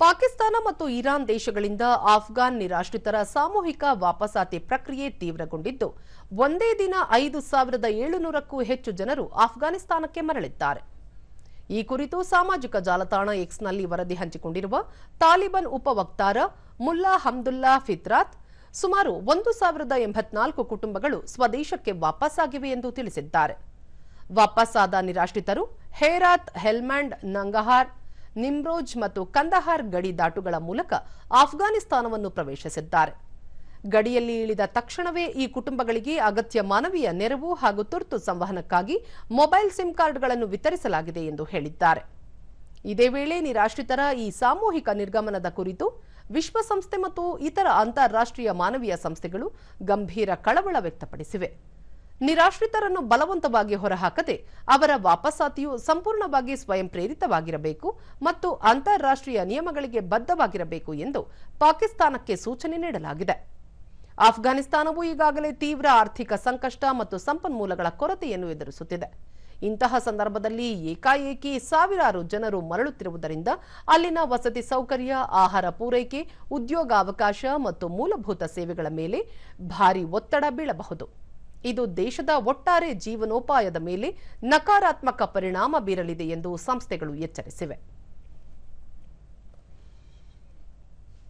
ಪಾಕಿಸ್ತಾನ ಮತ್ತು ಇರಾನ್ ದೇಶಗಳಿಂದ ಆಫ್ಘಾನ್ ನಿರಾಶ್ರಿತರ ಸಾಮೂಹಿಕ ವಾಪಸಾತಿ ಪ್ರಕ್ರಿಯೆ ತೀವ್ರಗೊಂಡಿದ್ದು, ಒಂದೇ ದಿನ ಐದು ಸಾವಿರದ ಏಳುನೂರಕ್ಕೂ ಹೆಚ್ಚು ಜನರು ಆಫ್ಘಾನಿಸ್ತಾನಕ್ಕೆ ಮರಳಿದ್ದಾರೆ. ಈ ಕುರಿತು ಸಾಮಾಜಿಕ ಜಾಲತಾಣ ಎಕ್ಸ್ನಲ್ಲಿ ವರದಿ ಹಂಚಿಕೊಂಡಿರುವ ತಾಲಿಬಾನ್ ಉಪವಕ್ತಾರ ಮುಲ್ಲಾ ಹಮ್ದುಲ್ಲಾ ಫಿತ್ರಾತ್, ಸುಮಾರು ಒಂದು ಸಾವಿರದ ಎಂಬತ್ನಾಲ್ಕು ಕುಟುಂಬಗಳು ಸ್ವದೇಶಕ್ಕೆ ವಾಪಸ್ಸಾಗಿವೆ ಎಂದು ತಿಳಿಸಿದ್ದಾರೆ. ವಾಪಸ್ಸಾದ ನಿರಾಶ್ರಿತರು ಹೇರಾತ್ ಹೆಲ್ಮಂಡ್ ನಂಗಹಾರ್ ನಿಮ್ರೋಜ್ ಮತ್ತು ಕಂದಹಾರ್ ಗಡಿ ದಾಟುಗಳ ಮೂಲಕ ಆಫ್ಘಾನಿಸ್ತಾನವನ್ನು ಪ್ರವೇಶಿಸಿದ್ದಾರೆ. ಗಡಿಯಲ್ಲಿ ಇಳಿದ ತಕ್ಷಣವೇ ಈ ಕುಟುಂಬಗಳಿಗೆ ಅಗತ್ಯ ಮಾನವೀಯ ನೆರವು ಹಾಗೂ ತುರ್ತು ಸಂವಹನಕ್ಕಾಗಿ ಮೊಬೈಲ್ ಸಿಮ್ ಕಾರ್ಡ್ಗಳನ್ನು ವಿತರಿಸಲಾಗಿದೆ ಎಂದು ಹೇಳಿದ್ದಾರೆ. ಇದೇ ವೇಳೆ ನಿರಾಶ್ರಿತರ ಈ ಸಾಮೂಹಿಕ ನಿರ್ಗಮನದ ಕುರಿತು ವಿಶ್ವಸಂಸ್ಥೆ ಮತ್ತು ಇತರ ಅಂತಾರಾಷ್ಟ್ರೀಯ ಮಾನವೀಯ ಸಂಸ್ಥೆಗಳು ಗಂಭೀರ ಕಳವಳ ವ್ಯಕ್ತಪಡಿಸಿವೆ. ನಿರಾಶ್ರಿತರನ್ನು ಬಲವಂತವಾಗಿ ಹೊರಹಾಕದೆ ಅವರ ವಾಪಸಾತಿಯು ಸಂಪೂರ್ಣವಾಗಿ ಸ್ವಯಂ ಪ್ರೇರಿತವಾಗಿರಬೇಕು ಮತ್ತು ಅಂತಾರಾಷ್ಟ್ರೀಯ ನಿಯಮಗಳಿಗೆ ಬದ್ಧವಾಗಿರಬೇಕು ಎಂದು ಪಾಕಿಸ್ತಾನಕ್ಕೆ ಸೂಚನೆ ನೀಡಲಾಗಿದೆ. ಆಫ್ಘಾನಿಸ್ತಾನವು ಈಗಾಗಲೇ ತೀವ್ರ ಆರ್ಥಿಕ ಸಂಕಷ್ಟ ಮತ್ತು ಸಂಪನ್ಮೂಲಗಳ ಕೊರತೆಯನ್ನು ಎದುರಿಸುತ್ತಿದೆ. ಇಂತಹ ಸಂದರ್ಭದಲ್ಲಿ ಏಕಾಏಕಿ ಸಾವಿರಾರು ಜನರು ಮರಳುತ್ತಿರುವುದರಿಂದ ಅಲ್ಲಿನ ವಸತಿ ಸೌಕರ್ಯ, ಆಹಾರ ಪೂರೈಕೆ, ಉದ್ಯೋಗಾವಕಾಶ ಮತ್ತು ಮೂಲಭೂತ ಸೇವೆಗಳ ಮೇಲೆ ಭಾರೀ ಒತ್ತಡ ಬೀಳಬಹುದು. ಇದು ದೇಶದ ಒಟ್ಟಾರೆ ಜೀವನೋಪಾಯದ ಮೇಲೆ ನಕಾರಾತ್ಮಕ ಪರಿಣಾಮ ಬೀರಲಿದೆ ಎಂದು ಸಂಸ್ಥೆಗಳು ಎಚ್ಚರಿಸಿವೆ.